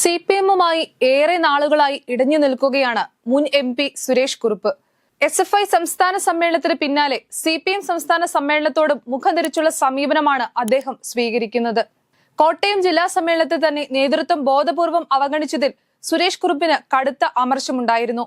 C P എമ്മുമായി ഏറെ നാളുകളായി ഇടഞ്ഞു നിൽക്കുകയാണ് മുൻ M P Suresh Kurup. S F I സംസ്ഥാന സമ്മേളനത്തിന് പിന്നാലെ സി പി എം സംസ്ഥാന സമ്മേളനത്തോടും മുഖം തിരിച്ചുള്ള സമീപനമാണ് അദ്ദേഹം സ്വീകരിക്കുന്നത്. കോട്ടയം ജില്ലാ സമ്മേളനത്തിൽ തന്നെ നേതൃത്വം ബോധപൂർവം അവഗണിച്ചതിൽ സുരേഷ് കുറുപ്പിന് കടുത്ത അമർശമുണ്ടായിരുന്നു.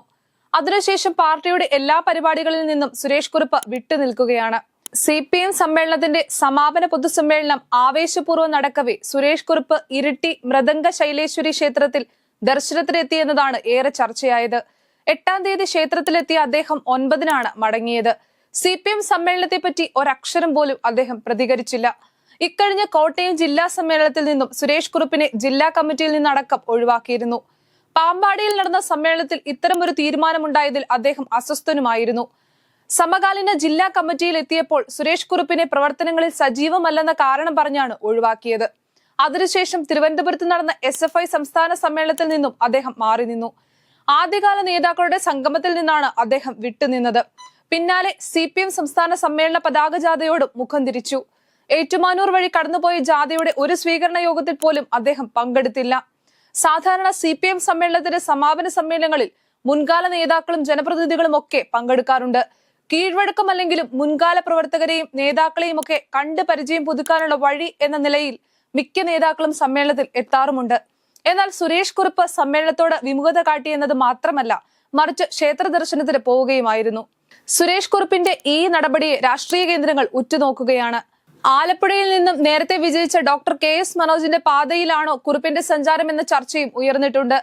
അതിനുശേഷം പാർട്ടിയുടെ എല്ലാ പരിപാടികളിൽ നിന്നും സുരേഷ് കുറുപ്പ് വിട്ടുനിൽക്കുകയാണ്. സി പി എം സമ്മേളനത്തിന്റെ സമാപന പൊതുസമ്മേളനം ആവേശപൂർവം നടക്കവേ. സുരേഷ് കുറുപ്പ് ഇരിട്ടി മൃദംഗ ശൈലേശ്വരി ക്ഷേത്രത്തിൽ ദർശനത്തിനെത്തിയെന്നതാണ് ഏറെ ചർച്ചയായത്. എട്ടാം തീയതി ക്ഷേത്രത്തിലെത്തിയ അദ്ദേഹം ഒൻപതിനാണ് മടങ്ങിയത്. സി പി എം സമ്മേളനത്തെപ്പറ്റി ഒരക്ഷരം പോലും അദ്ദേഹം പ്രതികരിച്ചില്ല. ഇക്കഴിഞ്ഞ കോട്ടയം ജില്ലാ സമ്മേളനത്തിൽ നിന്നും സുരേഷ് കുറുപ്പിനെ ജില്ലാ കമ്മിറ്റിയിൽ നിന്നടക്കം ഒഴിവാക്കിയിരുന്നു. പാമ്പാടിയിൽ നടന്ന സമ്മേളനത്തിൽ ഇത്തരമൊരു തീരുമാനമുണ്ടായതിൽ അദ്ദേഹം അസ്വസ്ഥനുമായിരുന്നു. സമകാലീന ജില്ലാ കമ്മിറ്റിയിൽ എത്തിയപ്പോൾ സുരേഷ് കുറുപ്പിനെ പ്രവർത്തനങ്ങളിൽ സജീവമല്ലെന്ന കാരണം പറഞ്ഞാണ് ഒഴിവാക്കിയത്. അതിനുശേഷം തിരുവനന്തപുരത്ത് നടന്ന എസ് എഫ് ഐ സംസ്ഥാന സമ്മേളനത്തിൽ നിന്നും അദ്ദേഹം മാറി നിന്നു. ആദ്യകാല നേതാക്കളുടെ സംഗമത്തിൽ നിന്നാണ് അദ്ദേഹം വിട്ടുനിന്നത് പിന്നാലെ സി പി എം സംസ്ഥാന സമ്മേളന പതാക ജാഥയോടും മുഖം തിരിച്ചു. ഏറ്റുമാനൂർ വഴി കടന്നുപോയ ജാഥയുടെ ഒരു സ്വീകരണ യോഗത്തിൽ പോലും അദ്ദേഹം പങ്കെടുത്തില്ല. സാധാരണ സി പി എം സമ്മേളനത്തിന്റെ സമാപന സമ്മേളനങ്ങളിൽ മുൻകാല നേതാക്കളും ജനപ്രതിനിധികളും ഒക്കെ പങ്കെടുക്കാറുണ്ട്. കീഴ്വഴക്കം അല്ലെങ്കിലും മുൻകാല പ്രവർത്തകരെയും നേതാക്കളെയും ഒക്കെ കണ്ട് പരിചയം പുതുക്കാനുള്ള വഴി എന്ന നിലയിൽ മിക്ക നേതാക്കളും സമ്മേളനത്തിൽ എത്താറുമുണ്ട്. എന്നാൽ സുരേഷ് കുറുപ്പ് സമ്മേളനത്തോട് വിമുഖത കാട്ടിയെന്നത് മാത്രമല്ല മറിച്ച് ക്ഷേത്ര ദർശനത്തിന് പോവുകയുമായിരുന്നു. സുരേഷ് കുറുപ്പിന്റെ ഈ നടപടിയെ രാഷ്ട്രീയ കേന്ദ്രങ്ങൾ ഉറ്റുനോക്കുകയാണ്. ആലപ്പുഴയിൽ നിന്നും നേരത്തെ വിജയിച്ച ഡോക്ടർ കെ എസ് മനോജിന്റെ പാതയിലാണോ കുറുപ്പിന്റെ സഞ്ചാരം എന്ന ചർച്ചയും ഉയർന്നിട്ടുണ്ട്.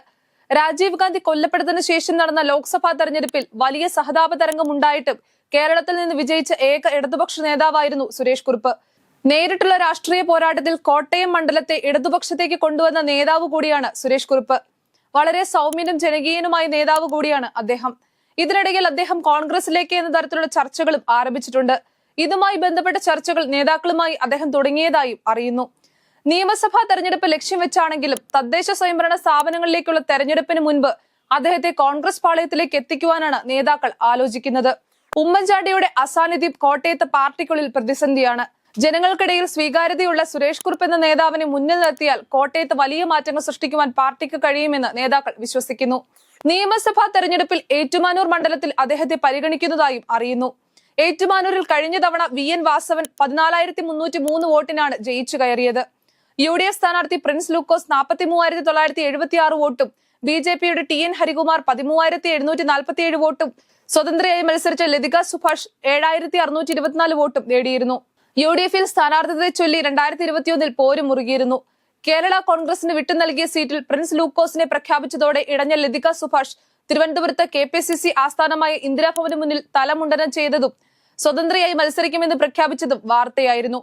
രാജീവ് ഗാന്ധി കൊല്ലപ്പെട്ടതിനു ശേഷം നടന്ന ലോക്സഭാ തെരഞ്ഞെടുപ്പിൽ വലിയ സഹതാപ തരംഗം ഉണ്ടായിട്ടും കേരളത്തിൽ നിന്ന് വിജയിച്ച ഏക ഇടതുപക്ഷ നേതാവായിരുന്നു സുരേഷ് കുറുപ്പ്. നേരിട്ടുള്ള രാഷ്ട്രീയ പോരാട്ടത്തിൽ കോട്ടയം മണ്ഡലത്തെ ഇടതുപക്ഷത്തേക്ക് കൊണ്ടുവന്ന നേതാവ് കൂടിയാണ് സുരേഷ് കുറുപ്പ്. വളരെ സൗമ്യനും ജനകീയനുമായ നേതാവ് കൂടിയാണ് അദ്ദേഹം. ഇതിനിടയിൽ അദ്ദേഹം കോൺഗ്രസിലേക്ക് എന്ന തരത്തിലുള്ള ചർച്ചകളും ആരംഭിച്ചിട്ടുണ്ട്. ഇതുമായി ബന്ധപ്പെട്ട ചർച്ചകൾ നേതാക്കളുമായി അദ്ദേഹം തുടങ്ങിയതായും അറിയുന്നു. നിയമസഭാ തെരഞ്ഞെടുപ്പ് ലക്ഷ്യം വെച്ചാണെങ്കിലും തദ്ദേശ സ്വയംഭരണ സ്ഥാപനങ്ങളിലേക്കുള്ള തെരഞ്ഞെടുപ്പിന് മുൻപ് അദ്ദേഹത്തെ കോൺഗ്രസ് പാളയത്തിലേക്ക് എത്തിക്കുവാനാണ് നേതാക്കൾ ആലോചിക്കുന്നത്. ഉമ്മൻചാണ്ടിയുടെ അസാന്നിധ്യം കോട്ടയത്ത് പാർട്ടിക്കുള്ളിൽ പ്രതിസന്ധിയാണ്. ജനങ്ങൾക്കിടയിൽ സ്വീകാര്യതയുള്ള സുരേഷ് കുറുപ്പ് എന്ന നേതാവിനെ മുന്നിൽ നിർത്തിയാൽ കോട്ടയത്ത് വലിയ മാറ്റങ്ങൾ സൃഷ്ടിക്കുവാൻ പാർട്ടിക്ക് കഴിയുമെന്ന് നേതാക്കൾ വിശ്വസിക്കുന്നു. നിയമസഭാ തെരഞ്ഞെടുപ്പിൽ ഏറ്റുമാനൂർ മണ്ഡലത്തിൽ അദ്ദേഹത്തെ പരിഗണിക്കുന്നതായും അറിയുന്നു. ഏറ്റുമാനൂരിൽ കഴിഞ്ഞ തവണ വി എൻ വാസവൻ പതിനാലായിരത്തി മുന്നൂറ്റി മൂന്ന് വോട്ടിനാണ് ജയിച്ചു കയറിയത്. യു ഡി എഫ് സ്ഥാനാർത്ഥി പ്രിൻസ് ലൂക്കോസ് നാൽപ്പത്തി മൂവായിരത്തി തൊള്ളായിരത്തി എഴുപത്തി ആറ് വോട്ടും. ബി ജെ പിയുടെ ടി എൻ ഹരികുമാർ പതിമൂവായിരത്തി എഴുന്നൂറ്റി നാൽപ്പത്തി ഏഴ് വോട്ടും. സ്വതന്ത്രയായി മത്സരിച്ച ലതിക സുഭാഷ് ഏഴായിരത്തി അറുന്നൂറ്റി ഇരുപത്തിനാല് വോട്ടും നേടിയിരുന്നു. യു ഡി എഫിൽ സ്ഥാനാർത്ഥിയെ ചൊല്ലി രണ്ടായിരത്തി ഇരുപത്തിയൊന്നിൽ പോരും മുറുകിയിരുന്നു. കേരള കോൺഗ്രസിന് വിട്ടു നൽകിയ സീറ്റിൽ പ്രിൻസ് ലൂക്കോസിനെ പ്രഖ്യാപിച്ചതോടെ ഇടഞ്ഞ ലതിക സുഭാഷ് തിരുവനന്തപുരത്ത് കെ പി സി സി ആസ്ഥാനമായ ഇന്ദിരാഭവന് മുന്നിൽ തലമുണ്ടനം ചെയ്തതും സ്വതന്ത്രയായി മത്സരിക്കുമെന്ന് പ്രഖ്യാപിച്ചതും വാർത്തയായിരുന്നു.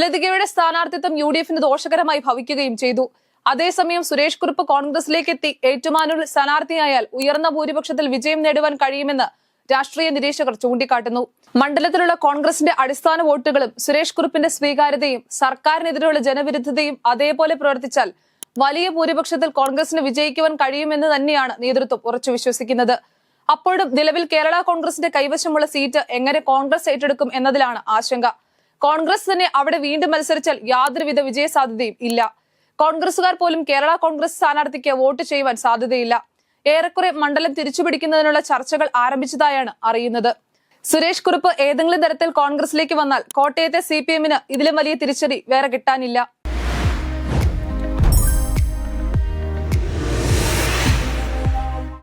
ലതികയുടെ സ്ഥാനാർത്ഥിത്വം യു ഡി എഫിന് ദോഷകരമായി ഭവിക്കുകയും ചെയ്തു. അതേസമയം സുരേഷ് കുറുപ്പ് കോൺഗ്രസിലേക്ക് എത്തി ഏറ്റുമാനൂർ സ്ഥാനാർത്ഥിയായാൽ ഉയർന്ന ഭൂരിപക്ഷത്തിൽ വിജയം നേടുവാൻ കഴിയുമെന്ന് രാഷ്ട്രീയ നിരീക്ഷകർ ചൂണ്ടിക്കാട്ടുന്നു. മണ്ഡലത്തിലുള്ള കോൺഗ്രസിന്റെ അടിസ്ഥാന വോട്ടുകളും സുരേഷ് കുറുപ്പിന്റെ സ്വീകാര്യതയും സർക്കാരിനെതിരെയുള്ള ജനവിരുദ്ധതയും അതേപോലെ പ്രവർത്തിച്ചാൽ വലിയ ഭൂരിപക്ഷത്തിൽ കോൺഗ്രസിന് വിജയിക്കുവാൻ കഴിയുമെന്ന് തന്നെയാണ് നേതൃത്വം ഉറച്ചു വിശ്വസിക്കുന്നത്. അപ്പോഴും നിലവിൽ കേരള കോൺഗ്രസിന്റെ കൈവശമുള്ള സീറ്റ് എങ്ങനെ കോൺഗ്രസ് ഏറ്റെടുക്കും എന്നതിലാണ് ആശങ്ക. കോൺഗ്രസ് തന്നെ അവിടെ വീണ്ടും മത്സരിച്ചാൽ യാതൊരുവിധ വിജയ സാധ്യതയും ഇല്ല. കോൺഗ്രസുകാർ പോലും കേരള കോൺഗ്രസ് സ്ഥാനാർത്ഥിക്ക് വോട്ട് ചെയ്യുവാൻ സാധ്യതയില്ല. ഏറെക്കുറെ മണ്ഡലം തിരിച്ചുപിടിക്കുന്നതിനുള്ള ചർച്ചകൾ ആരംഭിച്ചതായാണ് അറിയുന്നത്. സുരേഷ് കുറുപ്പ് ഏതെങ്കിലും തരത്തിൽ കോൺഗ്രസിലേക്ക് വന്നാൽ കോട്ടയത്തെ സി പി എമ്മിന് ഇതിലും വലിയ തിരിച്ചടി വേറെ കിട്ടാനില്ല.